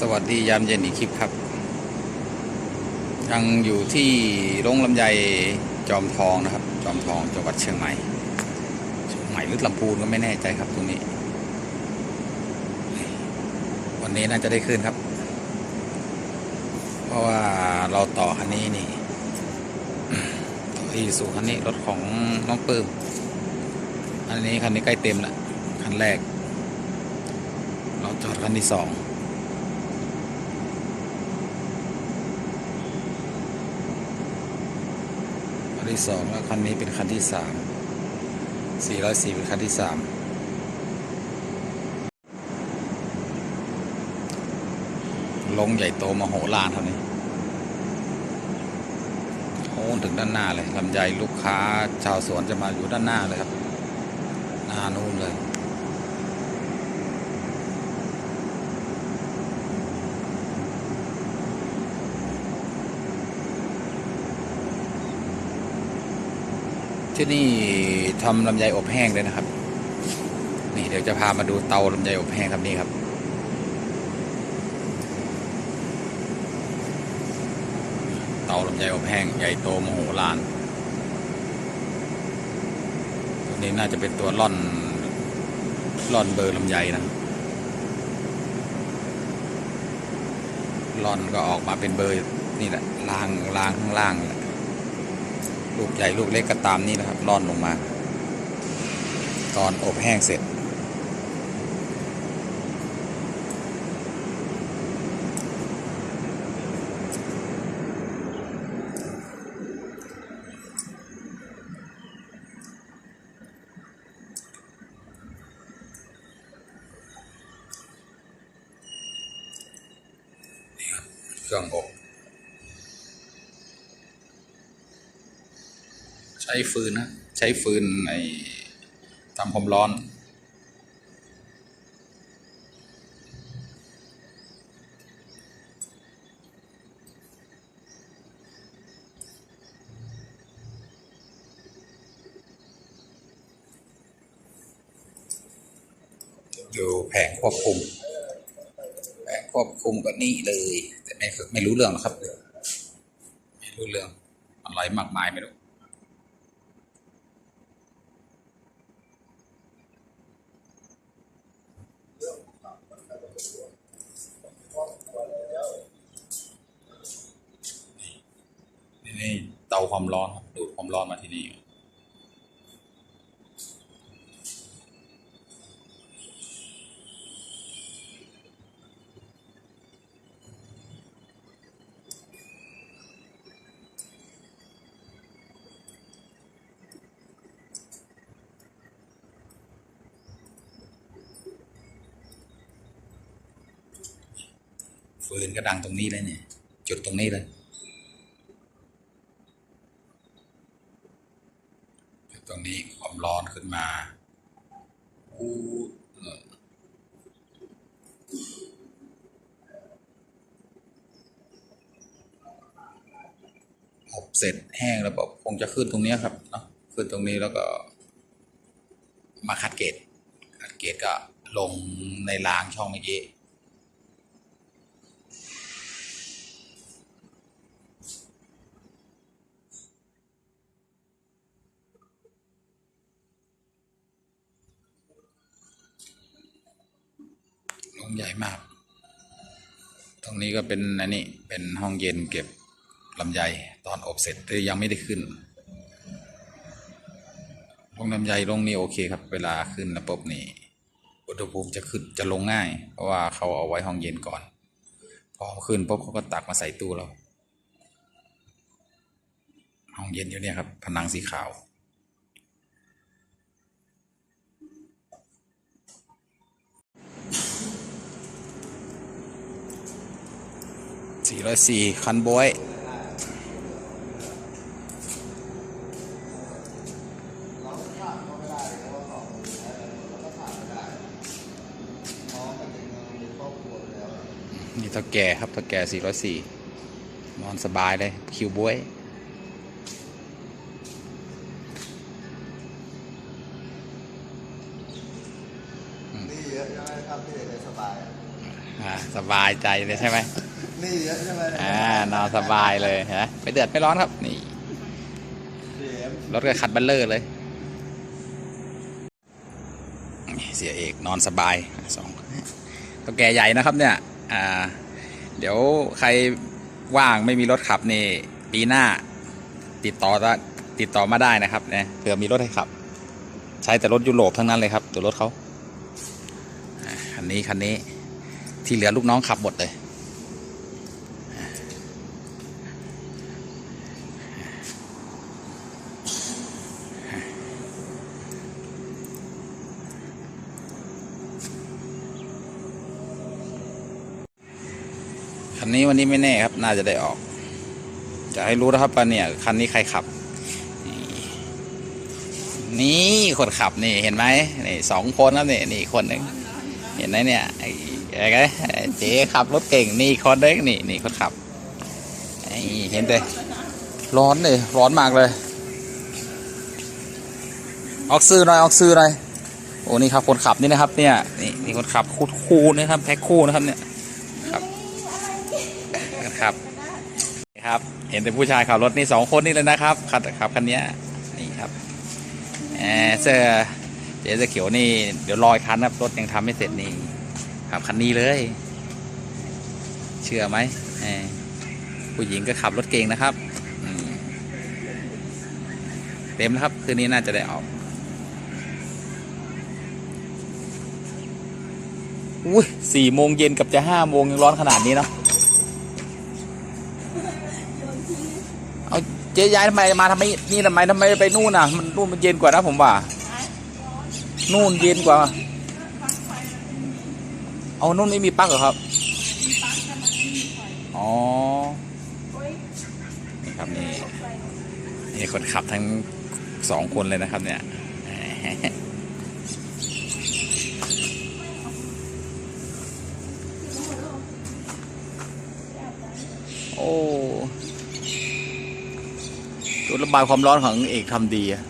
สวัสดียามเย็นอีกคลิปครับ ยังอยู่ที่โรงลำไยจอมทองนะครับ จอมทองจังหวัดเชียงใหม่เชียงใหม่หรือลำพูนก็ไม่แน่ใจครับตรงนี้ วันนี้น่าจะได้ขึ้นครับ เพราะว่าเราต่อคันนี้นี่ต่ออีสู่คันนี้รถของน้องปื้มอันนี้คันนี้ใกล้เต็มละคันแรก เราจอดคันที่สอง นที่สองแล้วคันนี้เป็นคันที่สามสี่ร้อยสี่เป็นคันที่สามลงใหญ่โตมโหฬารเท่านี้โอ้ถึงด้านหน้าเลยลำไยลูกค้าชาวสวนจะมาอยู่ด้านหน้าเลยครับ หน้านู่นเลย ที่นี่ทำลำไยอบแห้งเลยนะครับ นี่เดี๋ยวจะพามาดูเตาลำไยอบแห้งครับนี่ครับ เตาลำไยอบแห้งใหญ่โตมโหฬารตัวนี้น่าจะเป็นตัวล่อนล่อนเบอร์ลำไยนะล่อนก็ออกมาเป็นเบอร์นี่แหละลางลางข้างล่างแหละ ลูกใหญ่ลูกเล็กก็ตามนี้นะครับร่อนลงมา ตอนอบแห้งเสร็จ นี่ครับเครื่องอบ ใช้ฟืนนะใช้ฟืนในทำความร้อนดูแผงควบคุม แผงควบคุมก็นี่เลย แต่ไม่ไม่รู้เรื่องหรอกครับ ไม่รู้เรื่องอะไรมากมายไม่รู้ นี่เตาความร้อนครับดูดความร้อนมาที่นี่ฟืนก็ดังตรงนี้เลยเนี่ย จุดตรงนี้เลย จุดตรง นี้ความร้อนขึ้นมาอู้อบเสร็จแห้งแล้วก็คงจะขึ้นตรงนี้ครับเนาะขึ้นตรงนี้แล้วก็ มาคัดเกตคัดเกตก็ลงในรางช่องเมื่อกี้ ลงใหญ่มาก ตรงนี้ก็เป็นอันนี้เป็นห้องเย็นเก็บลำไยตอนอบเสร็จแต่ยังไม่ได้ขึ้นลงลำไยลงนี่โอเคครับ เวลาขึ้นระบบนี่อุณหภูมิจะขึ้นจะลงง่าย เพราะว่าเขาเอาไว้ห้องเย็นก่อน พอขึ้นปุ๊บเขาก็ตักมาใส่ตู้เราห้องเย็นอยู่เนี่ยครับผนังสีขาว สี่ร้อยสี่คันบวยนี่เท่าแก่ครับเท่าแก่สี่ร้อยสี่นอนสบายเลย คิวบวยนี่เยอะใช่ไหมครับที่เด็กได้สบาย อ่าสบายใจเลยใช่ไหมนี่เยอะใช่ไหมอ่านอนสบายเลยฮะไม่เดือดไม่ร้อนครับ นี่ เสียมรถก็ขัดบัลเลอร์เลย เสียเอกนอนสบายสองก็แก่ใหญ่นะครับเนี่ย อ่า เดี๋ยวใครว่างไม่มีรถขับนี่ ปีหน้า ติดต่อก็ติดต่อมาได้นะครับเนี่ยเผื่อมีรถให้ขับ ใช้แต่รถยุโรปทั้งนั้นเลยครับ ตัวรถเขาอ่าคันนี้คันนี้ ที่เหลือลูกน้องขับหมดเลยคันนี้วันนี้ไม่แน่ครับ น่าจะได้ออก จะให้รู้นะครับว่าเนี่ยคันนี้ใครขับ นี่คนขับนี่เห็นไหมนี่สองคนแล้วนี่นี่คนหนึ่งเห็นไหมเนี่ย ไอ้ไอ้ไงเจ๊ขับรถเก่งนี่คนเด้งนี่นี่คนขับไอ้เห็นเลยร้อนเลยร้อนมากเลย ออกซื้อหน่อยออกซื้อหน่อยโอ้นี่ครับคนขับนี่นะครับเนี่ยนี่นี่คนขับคู่คู่นะครับแพ็คคู่นะครับเนี่ยครับครับครับ เห็นแต่ผู้ชายขับรถนี่สองคนนี่เลยนะครับขับขับคันนี้นี่ครับแอเสื้อเจ๊เสื้อเขียวนี่เดี๋ยวรอยคันครับรถยังทำไม่เสร็จนี่ ขับคันนี้เลย เชื่อไหมผู้หญิงก็ขับรถเก่งนะครับเต็มแล้วครับ คืนนี้น่าจะได้ออกอุ้ยสี่โมงเย็นกับจะห้าโมงยังร้อนขนาดนี้เนาะเอาเจ๊ย้ายทำไมมาทำไมนี่ทำไมทำไมไปนู่นน่ะ มันนู่นมันเย็นกว่านะผมว่า นู่นเย็นกว่า เอานู่นไม่มีปลั๊กเหรอครับอ๋อนี่ครับนี่นี่คนขับทั้งสองคนเลยนะครับเนี่ย โอ้ตัวระบายความร้อนของเอกทำดีอะ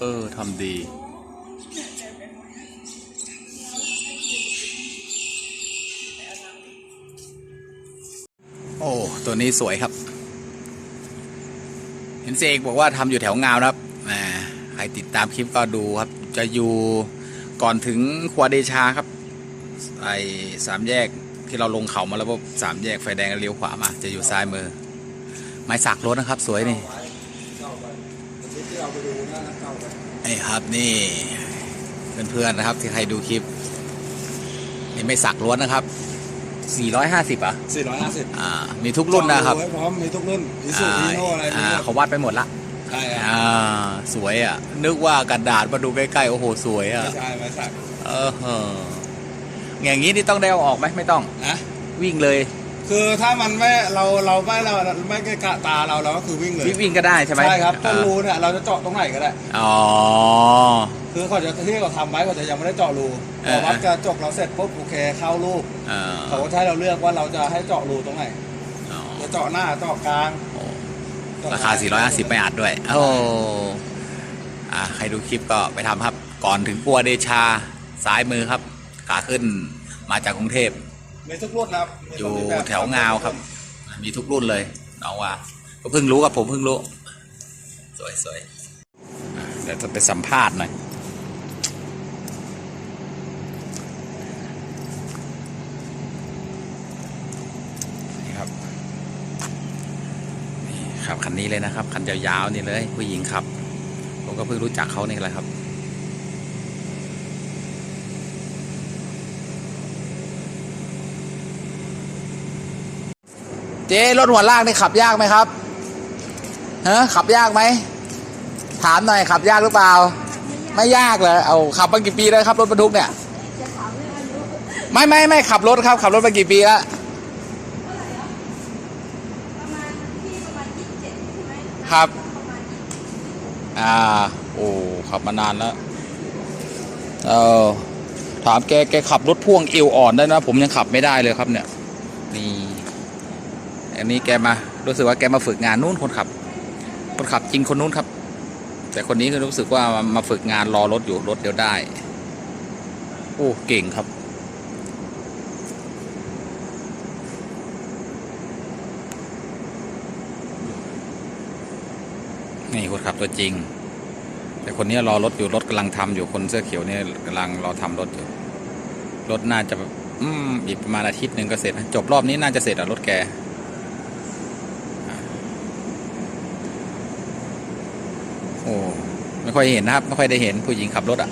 เออทำดี ตัวนี้สวยครับ เห็นเสกบอกว่าทำอยู่แถวงาวนะครับใครติดตามคลิปก็ดูครับ จะอยู่ก่อนถึงควาเดชาครับไอสามแยกที่เราลงเขามาแล้วสามแยกไฟแดงเลี้ยวขวามา จะอยู่ซ้ายมือ ไม้สักรถนะครับ สวยนี่เข้าไปที่เราไปดูนะเข้ครับนี่เพื่อนๆนะครับที่ใครดูคลิปนี่ไม่สักล้วนนะครับ 450อะสี่ร้อยห้าสิบอ่ามีทุกรุ่นนะครับพร้อมมีทุกรุ่นอิสุอ่าฮีโน่อะไรมีอ่าหมดเขาวัดไปหมดละใช่ครับอ่าสวยอะ นึกว่ากระดาษมาดูใกล้ๆโอ้โหสวยอะไม่ใช่ไม่ใช่เออเอออย่างนี้นี่ต้องได้เอาออกไหมไม่ต้องนะวิ่งเลย คือถ้ามันไม่เราเราไม่เราไม่ใกล้กะตาเราเราก็คือวิ่งเลย วิ่งวิ่งก็ได้ใช่ไหมใช่ครับต้นอ่ารูเนี่ยเราจะเจาะตรงไหนก็ได้ อ๋อ คือเขาจะที่เขาทำไว้เขาจะยังไม่ได้เจาะรูเอพออวัดกระจกเราเสร็จปุ๊บโอเคเข้ารูปเออเขาก็จะให้เราเลือกว่าเราจะให้เจาะรูตรงไหนอ๋อจะเจาะหน้าเจาะกลางโอ้เจะราคา 450ไม่อัดด้วย โอ้อ่าใครดูคลิปก็ไปทำครับ ก่อนถึงปัวเดชาซ้ายมือครับ ขาขึ้นมาจากกรุงเทพ มีทุกรุ่นนะครับมีอยู่แบบแถวงาวครับ มีทุกรุ่นเลยน้องว่า ก็เพิ่งรู้กับผมเพิ่งรู้ สวยสวยอ่าเดี๋ยวจะไปสัมภาษณ์หน่อยนี่ครับนี่ขับคันนี้เลยนะครับ คันยาวๆนี่เลย ผู้หญิงขับ ผมก็เพิ่งรู้จักเขานี่แหละครับ เจ๊รถหัวลากนี่ขับยากไหมครับฮะขับยากไหม ถามหน่อยขับยากหรือเปล่า ไม่ยากเลยเอาขับมากี่ปีแล้วครับรถบรรทุกเนี่ยจะถามเรื่องอายุไม่ไม่ไม่ขับรถครับ ขับรถมากี่ปีแล้วประมาณที่ประมาณยี่สิบเจ็ดใช่ไหมครับประมาณยี่สิบอ่า โอ้ ขับมานานแล้ว เออถามแก แกขับรถพ่วงเอวอ่อนได้นะ ผมยังขับไม่ได้เลยครับเนี่ย นี่ อันนี้แกมารู้สึกว่าแกมาฝึกงานนู้นคนขับ คนขับจริงคนนู้นครับ แต่คนนี้ก็รู้สึกว่ามาฝึกงานรอรถอยู่รถเดียวได้ โอ้เก่งครับนี่คนขับตัวจริง แต่คนนี้รอรถอยู่รถกำลังทำอยู่คนเสื้อเขียวเนี่ยกำลังรอทำรถอยู่รถน่าจะอืมอีกประมาณอาทิตย์หนึ่งก็เสร็จจบรอบนี้น่าจะเสร็จอะรถแกอะโอ้ไม่ ค่อยเห็นนะครับ ไม่ค่อยได้เห็นผู้หญิงขับรถอะ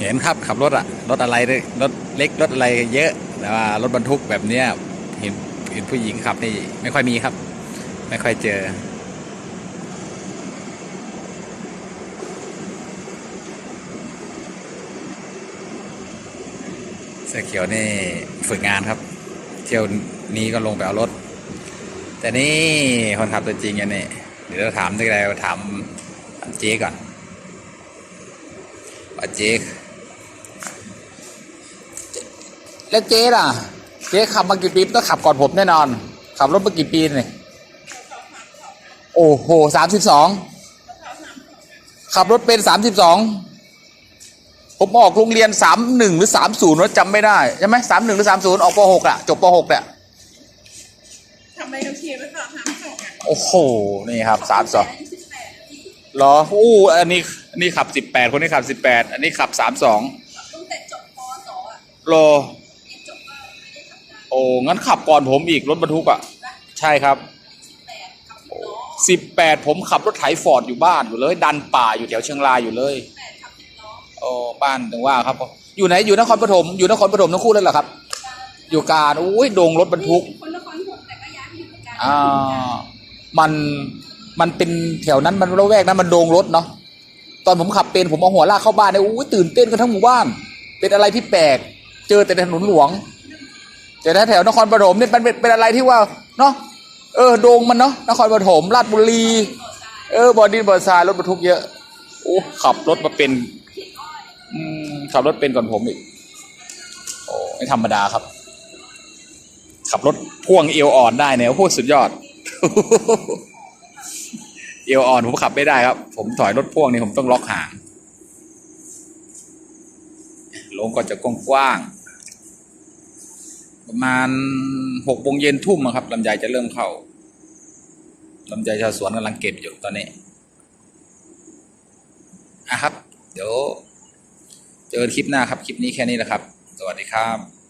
เห็นครับขับรถอะรถอะไรรถเล็กรถอะไรเยอะ แต่ว่ารถบรรทุกแบบเนี้ยเห็นเห็นผู้หญิงขับนี่ไม่ค่อยมีครับ ไม่ค่อยเจอเสื้อเขียวนี่ฝึกงานครับ เที่ยวนี้ก็ลงไปเอารถ แต่นี่คนขับตัวจริงอันนี้เดี๋ยวถามที่ไรถาม ถามเจ๊ก่อนว่าเจ๊แล้วเจ๊ล่ะ เจ๊ขับมากี่ปีต้องขับก่อนผมแน่นอน ขับรถมากี่ปีนี่โอ้โหสามสิบสองขับรถเป็นสามสิบสองผมออกโรงเรียนสามหนึ่งหรือสามศูนย์ว่าจำไม่ได้ใช่ไหมสามหนึ่งหรือสามศูนย์ออกปหกอะจบปหกเนี่ยทำไมต้องเชียร์ไปค่ะทำสองอะโอ้โห นี่ครับสามสอง หรออู้อันนี้อันนี้ขับสิบแปดคนนี้ขับสิบแปดอันนี้ขับสามสองตั้งแต่จบปสอะโลเรียนจบก็ไม่ได้ทำงานโอ้งั้นขับก่อนผมอีกรถบรรทุกอะใช่ครับสิบแปดขับสิบล้อสิบแปดผมขับรถไถฟอร์ดอยู่บ้านอยู่เลย ดันป่าอยู่แถวเชียงรายอยู่เลยแปดขับสิบล้อโอ้บ้านถึงว่าครับ อยู่ไหนอยู่นครปฐมอยู่นครปฐมทั้งคู่เลยเหรอครับ อยู่การอุ้ยโดงรถบรรทุกคนละครหกแต่ก็ย้ายไปอยู่เหมือนกันอ่ามัน มันเป็นแถวนั้นมันระแวกนั้นมันโดงรถเนาะตอนผมขับเป็นผมเอาหัวลากเข้าบ้านเนี่ยโอ้ยตื่นเต้นกันทั้งหมู่บ้าน เป็นอะไรที่แปลก เจอแต่ถนนหลวง แต่ถ้าแถวนครปฐมเนี่ยมันเป็นเป็นอะไรที่ว่าเนาะเออโดงมันเนาะนครปฐมลาดบุรีเออบอดินบอดทรายรถบรรทุกเยอะโอ้ขับรถมาเป็นอืมขับรถเป็นก่อนผมอีกโอ้ไม่ธรรมดาครับ ขับรถพ่วงเอวอ่อนได้เนี่ยโอ้โหสุดยอด เอวอ่อนผมขับไม่ได้ครับ ผมถอยรถพ่วงนี่ผมต้องล็อกห่าง ลงก็จะกว้างๆประมาณหกโมงเย็นทุ่มครับลำไยจะเริ่มเข้าลำไยชาวสวนกำลังเก็บอยู่ตอนนี้อะครับ เดี๋ยว เจอคลิปหน้าครับ คลิปนี้แค่นี้แหละครับ สวัสดีครับ